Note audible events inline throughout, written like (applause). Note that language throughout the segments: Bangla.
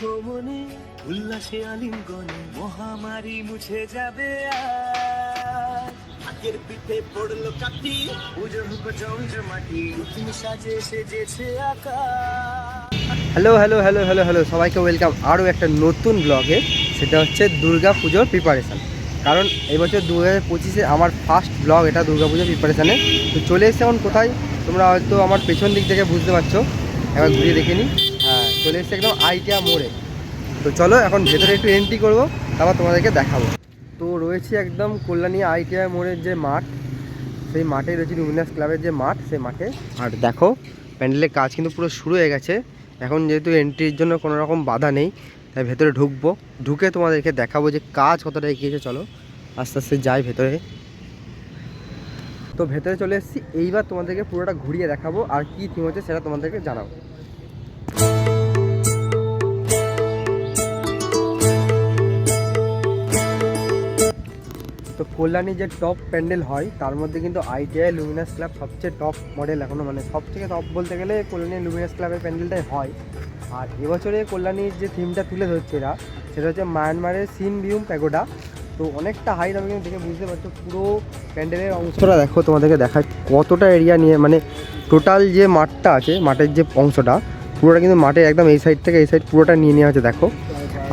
আগমনে উল্লাসে আলিঙ্গনে মহামারী মুছে যাবে আগের পিঠে পড়ল কাটি পুজো হুক মাটি তুমি সাজে সেজেছে আকাশ। Hello hello hello hello hello সবাইকে ওয়েলকাম আরও একটা নতুন ব্লগে সেটা হচ্ছে দুর্গা পুজোর প্রিপারেশান কারণ এবছর দু হাজার পঁচিশে আমার ফার্স্ট ব্লগ এটা দুর্গা পুজোর প্রিপারেশানে তো চলে এসছে এখন কোথায়? তোমরা হয়তো আমার পেছন দিক থেকে বুঝতে পারছ। একবার ঘুরিয়ে দেখে নিই। চলে এসছে একদম আইটিয়া মোড়ে। তো চলো এখন ভেতরে একটু এন্ট্রি করব, তারপর তোমাদেরকে দেখাবো। তো রয়েছে একদম কল্যাণী আইটিআই মোড়ের যে মাঠ, সেই মাঠে রয়েছে লুমিনাস ক্লাবের যে মাঠ, সেই মাঠে। আর দেখো, প্যান্ডেলের কাজ কিন্তু পুরো শুরু হয়ে গেছে। এখন যেহেতু এন্ট্রির জন্য কোনো রকম বাধা নেই, তাই ভেতরে ঢুকবো। ঢুকে তোমাদেরকে দেখাবো যে কাজ কতটা এগিয়েছে, চলো। আস্তে আস্তে যাই ভেতরে। তো ভেতরে চলে এসেছি। এইবার তোমাদেরকে পুরোটা ঘুরিয়ে দেখাবো আর কী থিম হচ্ছে সেটা তোমাদেরকে জানাব। কল্যাণী যে টপ প্যান্ডেল হয়, তার মধ্যে কিন্তু আইটিআই লুমিনাস ক্লাব সবচেয়ে টপ মডেল এখনও মানে সবথেকে টপ বলতে গেলে কল্যাণী লুমিনাস ক্লাবের প্যান্ডেলটাই হয়। আর এবছরে কল্যাণীর যে থিমটা তুলে ধরছে এরা, সেটা হচ্ছে মায়ানমারের সিন ভিউম প্যাগোডা তো অনেকটা হাইট আমি কিন্তু দেখে বুঝতে পারছ, পুরো প্যান্ডেলের অংশটা দেখো, তোমাদেরকে দেখায় কতটা এরিয়া নিয়ে মানে টোটাল যে মাঠটা আছে, মাঠের যে অংশটা, পুরোটা কিন্তু মাঠের একদম এই সাইড থেকে এই সাইড পুরোটা নিয়ে নেওয়া আছে দেখো।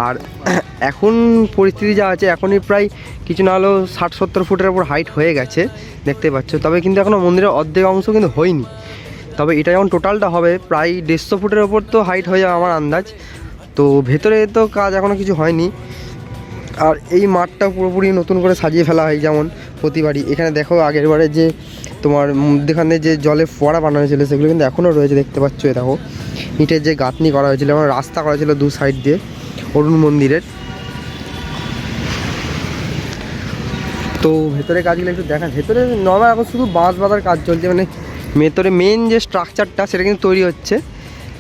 আর (clears throat) এখন পরিস্থিতি যা আছে, এখনই প্রায় কিছু না হলেও ষাট সত্তর ফুটের উপর হাইট হয়ে গেছে, দেখতে পাচ্ছ। তবে কিন্তু এখনও মন্দিরের অর্ধেক অংশ কিন্তু হয়নি। তবে এটা যখন টোটালটা হবে, প্রায় দেড়শো ফুটের ওপর তো হাইট হয়ে যাবে আমার আন্দাজ। তো ভেতরে তো কাজ এখনও কিছু হয়নি। আর এই মাঠটা পুরোপুরি নতুন করে সাজিয়ে ফেলা হয় যেমন প্রতিবারই। এখানে দেখো আগের বারে যে তোমার মধ্যেখানে যে জলে ফোয়ারা বানানো হয়েছিল সেগুলো কিন্তু এখনও রয়েছে, দেখতে পাচ্ছ দেখো। ইটের যে গাঁথনি করা হয়েছিল এবং রাস্তা করা ছিল দু সাইড দিয়ে। অরুণ মন্দিরের। তো ভেতরে কাজগুলো একটু দেখা। ভেতরে নর্মাল এখন শুধু বাঁশ বাঁধার কাজ চলছে। মানে ভেতরে মেন যে স্ট্রাকচারটা সেটা কিন্তু তৈরি হচ্ছে।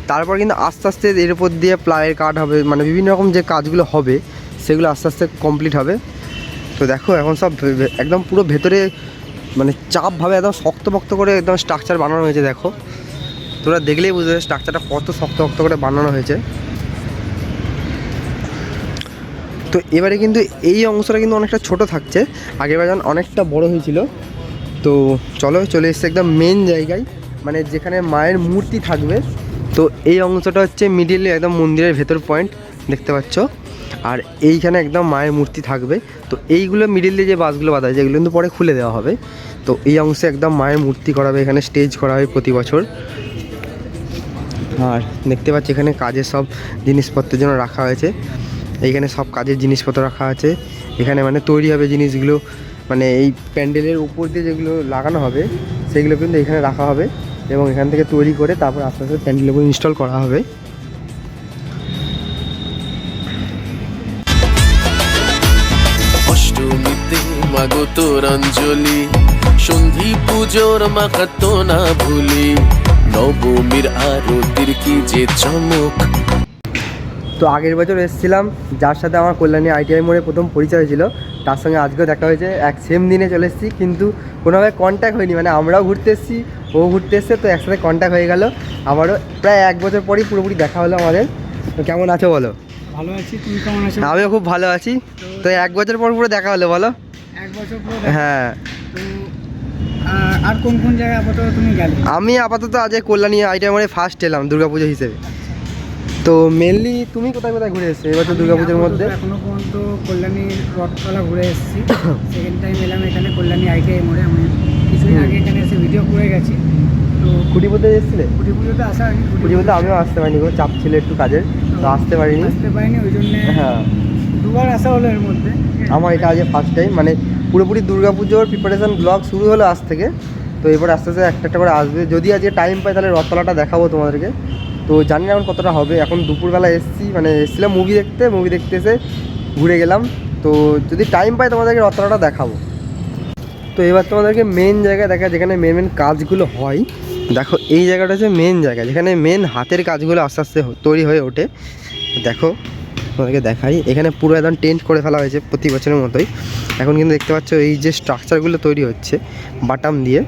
তারপর কিন্তু আস্তে আস্তে এর উপর দিয়ে প্লায়ের কাঠ হবে। মানে বিভিন্ন রকম যে কাজগুলো হবে, সেগুলো আস্তে আস্তে কমপ্লিট হবে। তো দেখো, এখন সব একদম পুরো ভেতরে মানে চাপভাবে একদম শক্তপোক্ত করে একদম স্ট্রাকচার বানানো হয়েছে, দেখো। তোরা দেখলেই বুঝতে স্ট্রাকচারটা কত শক্ত শক্ত করে বানানো হয়েছে। তো এবারে কিন্তু এই অংশটা কিন্তু অনেকটা ছোট থাকছে। আগেরবার যেমন অনেকটা বড় হয়েছিল, তো চলো চলে এসছে একদম মেন জায়গায় মানে যেখানে মায়ের মূর্তি থাকবে। তো এই অংশটা হচ্ছে মিডিলে একদম মন্দিরের ভেতর পয়েন্ট দেখতে পাচ্ছ। আর এইখানে একদম মায়ের মূর্তি থাকবে। তো এইগুলো মিডিলে যে বাসগুলো বাঁধা আছে, এগুলো কিন্তু পরে খুলে দেওয়া হবে। তো এই অংশে একদম মায়ের মূর্তি করা হবে এখানে স্টেজ করা হয় প্রতি বছর। আর দেখতে পাচ্ছি এখানে কাজের সব জিনিসপত্রের জন্য রাখা হয়েছে। এইখানে সব কাজের জিনিসপত্র রাখা আছে। এখানে মানে তৈরি হবে জিনিসগুলো মানে এই প্যান্ডেলের উপর দিয়ে যেগুলো লাগানো হবে, সেগুলো কিন্তু এখানে রাখা হবে এবং এখান থেকে তৈরি করে তারপর আস্তে আস্তে প্যান্ডেলের উপর ইনস্টল করা হবে। সন্ধি পুজোর মাখাতো না ভুলি, নবমীর আরতির কি যে চমক তো আগের বছর এসেছিলাম যার সাথে আমার কল্যাণী আইটিআই মোড়ে প্রথম পরিচয় হয়েছিল। তার সঙ্গে আজকেও দেখা হয়েছে এক সেম দিনে চলে এসেছি কিন্তু কোনোভাবে কন্ট্যাক্ট হয়নি। মানে আমরাও ঘুরতে এসেছি ও ঘুরতে এসছে তো একসাথে কন্ট্যাক্ট হয়ে গেল। আবারও প্রায় এক বছর পরই পুরোপুরি দেখা হলো আমাদের। তো কেমন আছো বলো? ভালো আছি তুমি কেমন আছো? আমিও খুব ভালো আছি। তো এক বছর পর পুরো দেখা হলো বলো। এক বছর পর হ্যাঁ। আর কোন কোন জায়গায় আপাতত তুমি গেলে? আমি আপাতত আজ এই কল্যাণী আইটিআই মোড়ে ফার্স্ট এলাম দুর্গাপুজো হিসেবে। তো মেনলি তুমি কোথায় কোথায় ঘুরে এসছো? এবছর দুর্গাপুজোর মধ্যে? এখনও পর্যন্ত কল্যাণীর রথতলা ঘুরে এসেছি। সেকেন্ড টাইম এলাম এখানে কল্যাণী আইটিআই মোড়ে। আমি কিছুদিন। আগে এখানে এসে ভিডিও করে গেছি। তো পুজোতে এসেছিলে? কুটি পুজোতে আসা হয়নি কুটি পুজোতে আমিও আসতে পারিনি কোনো চাপ ছিল একটু কাজের তো আসতে পারিনি। আসতে পারিনি ওই জন্যে হ্যাঁ। দুবার আসা হলো এর মধ্যে। আমার এটা আজ ফার্স্ট টাইম মানে পুরোপুরি দুর্গাপুজোর প্রিপারেশন ব্লগ শুরু হলো আজ থেকে। তো এবার আস্তে আস্তে একটা একটা করে আসবে। যদি আজকে টাইম পাই তাহলে রথতলাটা দেখাবো তোমাদেরকে। তো জানি না এখন কতটা হবে। এখন দুপুরবেলা এসেছি মানে এসেছিলাম মুভি দেখতে মুভি দেখতে এসে ঘুরে গেলাম। তো যদি টাইম পাই তোমাদেরকে রথতলাটা দেখাবো। তো এবার তোমাদেরকে মেন জায়গায় দেখা, যেখানে মেন মেন কাজগুলো হয়। দেখো, এই জায়গাটা হচ্ছে মেন জায়গা, যেখানে মেন হাতের কাজগুলো আস্তে আস্তে তৈরি হয়ে ওঠে। দেখো, তোমাদেরকে দেখাই। এখানে পুরো একদম টেন্ট করে ফেলা হয়েছে প্রতি বছরের মতোই। এখন কিন্তু দেখতে পাচ্ছ, এই যে স্ট্রাকচারগুলো তৈরি হচ্ছে বাটাম দিয়ে,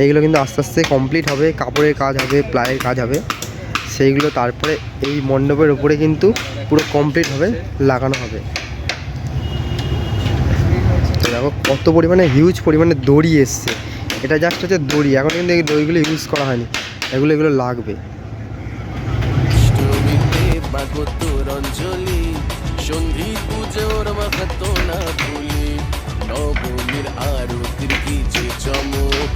এইগুলো কিন্তু আস্তে আস্তে কমপ্লিট হবে। কাপড়ের কাজ হবে প্লাইয়ের কাজ হবে। সেইগুলো তারপরে এই মণ্ডপের উপরে কিন্তু পুরো কমপ্লিট হবে, লাগানো হবে। দেখো কত পরিমাণে হিউজ পরিমাণে দড়ি এসছে। এটা জাস্ট হচ্ছে দড়ি, এখন কিন্তু এই দড়িগুলো ইউজ করা হয়নি। এগুলো এগুলো লাগবে। নবমীর যে চমক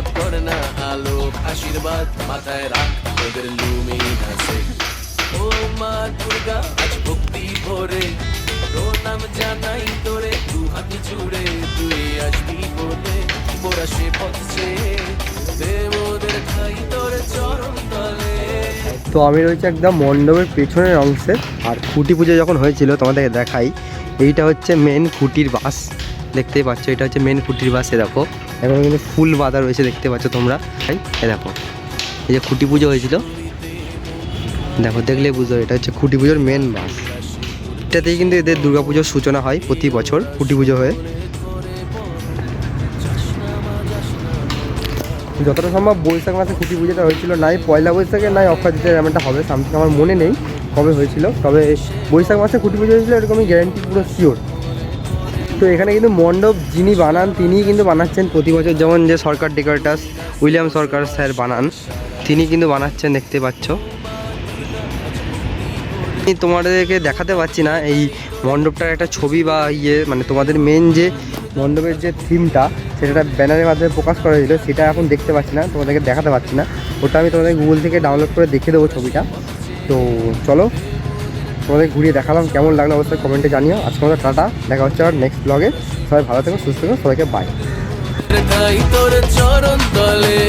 পথ কর না আলো, আশীর্বাদ মাথায় রাখ, তোদের লুমি ধাসে ও মা দুর্গা, আজ ভক্তি ভরে। প্রণাম জানাই তোরে, দু হাত জুড়ে, তুই আসবি বলে মোরা পথছে তো আমি রয়েছে একদম মণ্ডপের পেছনের অংশে, আর খুঁটি পুজো যখন হয়েছিল, তোমাদেরকে দেখাই, এইটা হচ্ছে মেন খুঁটির বাস। দেখতেই পাচ্ছ, এটা হচ্ছে মেন খুঁটির বাস, এ দেখো। এখন কিন্তু ফুল বাঁধা রয়েছে, দেখতে পাচ্ছ তোমরা। তাই দেখো, এই যে খুঁটি পুজো হয়েছিল। দেখো, দেখলে বুঝো এটা হচ্ছে খুঁটি পুজোর মেন বাস এটাতেই কিন্তু এদের দুর্গাপুজোর সূচনা হয় প্রতি বছর খুঁটি পুজো হয়ে। যতটা সম্ভব বৈশাখ মাসে খুঁটি পুজোটা হয়েছিল, নাই পয়লা বৈশাখে, নাই অক্ষয় তৃতীয় এমনটা হবে। সামথিং আমার মনে নেই কবে হয়েছিল, তবে বৈশাখ মাসে খুঁটি পুজো হয়েছিল, এরকমই গ্যারান্টি পুরো শিওর তো এখানে কিন্তু মণ্ডপ যিনি বানান, তিনিই কিন্তু বানাচ্ছেন প্রতি বছর। যেমন যে Sarkar decorators William Sarkar sir বানান, তিনি কিন্তু বানাচ্ছেন, দেখতে পাচ্ছ। আমি তোমাদেরকে দেখাতে পারছি না, এই মণ্ডপটার একটা ছবি বা ইয়ে মানে তোমাদের মেন যে মণ্ডপের যে থিমটা সেটা ব্যানারের মাধ্যমে প্রকাশ করা হয়েছিল, সেটা এখন দেখতে পাচ্ছি না, তোমাদেরকে দেখাতে পারছি না। ওটা আমি তোমাদের গুগল থেকে ডাউনলোড করে দেখে দেবো ছবিটা। তো চলো তোমাদের ঘুরিয়ে দেখালাম কেমন লাগল অবশ্যই কমেন্টে জানিও। আজকে আমাদের টাটা, দেখা হচ্ছে আর নেক্সট ব্লগে সবাই ভালো থেকো, সুস্থ থেকো, সবাইকে বাই তোর চরণ তলে।